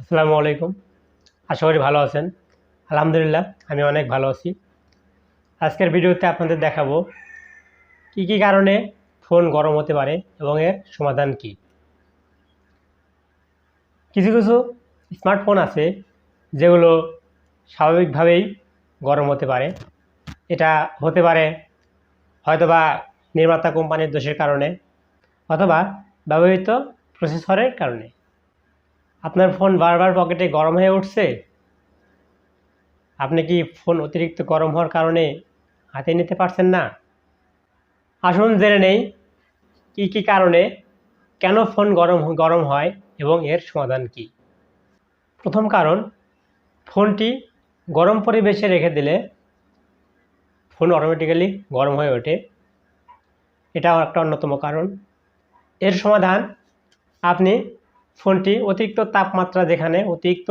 আসসালামু আলাইকুম। আশা করি ভালো আছেন। আলহামদুলিল্লাহ, আমি অনেক ভালো আছি। আজকের ভিডিওতে আপনাদের দেখাবো কি কি কারণে ফোন গরম হতে পারে এবং এর সমাধান কি। কিছু কিছু স্মার্টফোন আছে যেগুলো স্বাভাবিকভাবেই গরম হতে পারে। এটা হতে পারে হয়তোবা নির্মাতা কোম্পানির দোষের কারণে অথবা ব্যবহৃত প্রসেসরের কারণে। আপনার ফোন বারবার পকেটে গরম হয়ে উঠছে? আপনি কি ফোন অতিরিক্ত গরম হওয়ার কারণে হাতে নিতে পারছেন না? আসুন জেনে নেই কি কি কারণে কেন ফোন গরম গরম হয় এবং এর সমাধান কি। প্রথম কারণ ফোনটি গরম পরিবেশে রেখে দিলে ফোন অটোমেটিক্যালি গরম হয়ে ওঠে। এটাও একটা অন্যতম কারণ। এর সমাধান, আপনি ফোনটি অতিরিক্ত তাপমাত্রা যেখানে অতিরিক্ত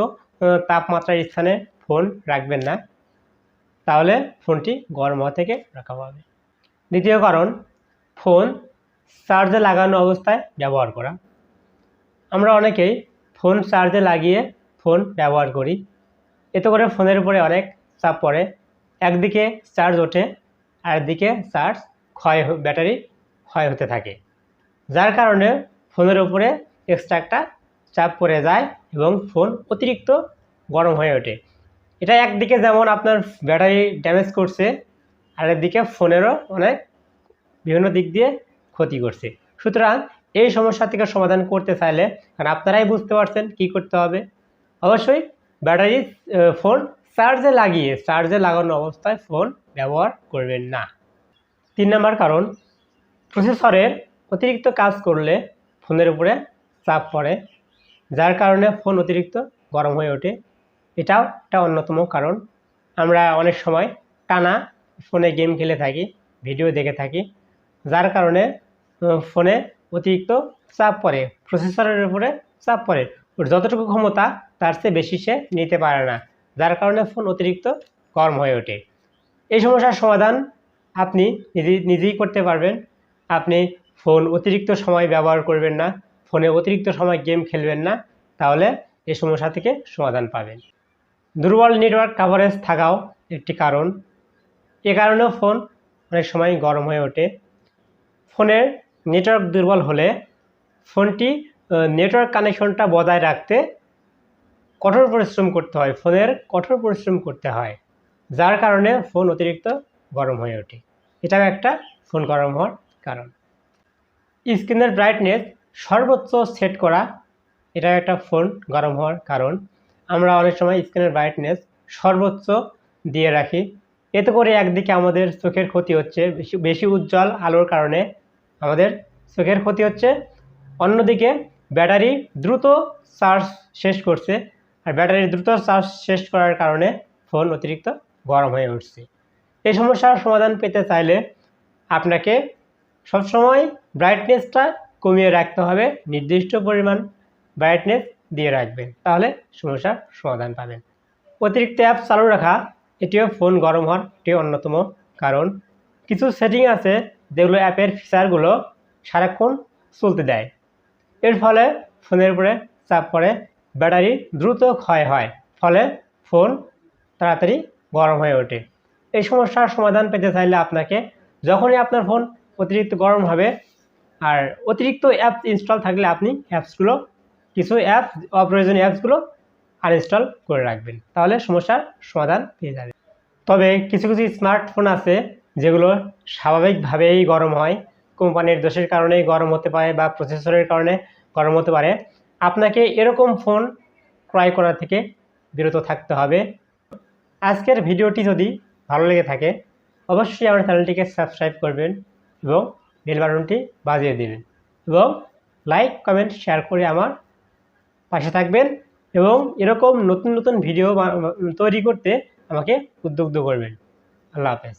তাপমাত্রার স্থানে ফোন রাখবেন না। তাহলে ফোনটি গরম হওয়া থেকে রাখা হবে দ্বিতীয় কারণ, ফোন চার্জে লাগানো অবস্থায় ব্যবহার করা। আমরা অনেকেই ফোন চার্জে লাগিয়ে ফোন ব্যবহার করি। এতে করে ফোনের উপরে অনেক চাপ পড়ে। একদিকে চার্জ ওঠে আর একদিকে চার্জ ক্ষয় ব্যাটারি ক্ষয় হতে থাকে। যার কারণে ফোনের উপরে এক্সট্রা একটা চাপ পড়ে যায় এবং ফোন অতিরিক্ত গরম হয়ে ওঠে। এটা একদিকে যেমন আপনার ব্যাটারি ড্যামেজ করছে আর একদিকে ফোনেরও অনেক বিভিন্ন দিক দিয়ে ক্ষতি করছে। সুতরাং এই সমস্যা থেকে সমাধান করতে চাইলে কারণ আপনারাই বুঝতে পারছেন কি করতে হবে। অবশ্যই ব্যাটারি ফোন চার্জে লাগিয়ে, চার্জে লাগানো অবস্থায় ফোন ব্যবহার করবেন না। তিন নম্বর কারণ, প্রসেসরের অতিরিক্ত কাজ করলে ফোনের উপরে চাপ পড়ে। যার কারণে ফোন অতিরিক্ত গরম হয়ে ওঠে। এটাও একটা অন্যতম কারণ। আমরা অনেক সময় টানা ফোনে গেম খেলে থাকি, ভিডিও দেখে থাকি, যার কারণে ফোনে অতিরিক্ত চাপ পড়ে, প্রসেসরের উপরে চাপ পড়ে। ওর যতটুকু ক্ষমতা, তার চেয়ে বেশি সে নিতে পারে না, যার কারণে ফোন অতিরিক্ত গরম হয়ে ওঠে। এই সমস্যার সমাধান আপনি নিজেই নিজেই করতে পারবেন। আপনি ফোন অতিরিক্ত সময় ব্যবহার করবেন না। ফোনে অতিরিক্ত সময় গেম খেলবেন না, তাহলে এই সমস্যা থেকে সমাধান পাবেন। দুর্বল নেটওয়ার্ক কাভারেজ থাকাও একটি কারণ। এ কারণেও ফোন অনেক সময় গরম হয়ে ওঠে। ফোনের নেটওয়ার্ক দুর্বল হলে ফোনটি নেটওয়ার্ক কানেকশনটা বজায় রাখতে কঠোর পরিশ্রম করতে হয়, ফোনের কঠোর পরিশ্রম করতে হয়, যার কারণে ফোন অতিরিক্ত গরম হয়ে ওঠে। এটাও একটা ফোন গরম হওয়ার কারণ। স্ক্রিনের ব্রাইটনেস সর্বোচ্চ সেট করা এটা একটা ফোন গরম হওয়ার কারণ। আমরা অনেক সময় স্ক্রিনের ব্রাইটনেস সর্বোচ্চ দিয়ে রাখি। এতে করে একদিকে আমাদের চোখের ক্ষতি হচ্ছে, বেশি উজ্জ্বল আলোর কারণে আমাদের চোখের ক্ষতি হচ্ছে। অন্যদিকে ব্যাটারি দ্রুত চার্জ শেষ করছে, আর ব্যাটারি দ্রুত চার্জ শেষ করার কারণে ফোন অতিরিক্ত গরম হয়ে উঠছে। এই সমস্যার সমাধান পেতে চাইলে আপনাকে সবসময় ব্রাইটনেসটা কমিয়ে রাখতে হবে। নির্দিষ্ট পরিমাণ ব্রাইটনেস দিয়ে রাখবেন। তাহলে সমস্যার সমাধান পাবেন। অতিরিক্ত অ্যাপ চালু রাখা, এটিও ফোন গরম হওয়ার একটি অন্যতম কারণ। কিছু সেটিং আছে যেগুলো অ্যাপের ফিচারগুলো সারাক্ষণ চলতে দেয়। এর ফলে ফোনের উপরে চাপ পড়ে, ব্যাটারি দ্রুত ক্ষয় হয়। ফলে ফোন তাড়াতাড়ি গরম হয়ে ওঠে। এই সমস্যার সমাধান পেতে চাইলে আপনাকে যখনই আপনার ফোন অতিরিক্ত গরম হবে আর অতিরিক্ত অ্যাপস ইনস্টল থাকলে আপনি অ্যাপসগুলো কিছু অ্যাপস অপ্রয়োজনীয় অ্যাপসগুলো আনইনস্টল করে রাখবেন। তাহলে সমস্যার সমাধান পেয়ে যাবেন। তবে কিছু কিছু স্মার্টফোন আছে যেগুলো স্বাভাবিকভাবেই গরম হয়। কোম্পানির দোষের কারণেই গরম হতে পারে বা প্রসেসরের কারণে গরম হতে পারে। আপনাকে এরকম ফোন ক্রয় করা থেকে বিরত থাকতে হবে। আজকের ভিডিওটি যদি ভালো লেগে থাকে, অবশ্যই আমার চ্যানেলটিকে সাবস্ক্রাইব করবেন এবং বেল বাটনটি বাজিয়ে দেবেন এবং লাইক, কমেন্ট, শেয়ার করে আমার পাশে থাকবেন এবং এরকম নতুন নতুন ভিডিও তৈরি করতে আমাকে উদ্বুদ্ধ করবেন। আল্লাহ হাফেজ।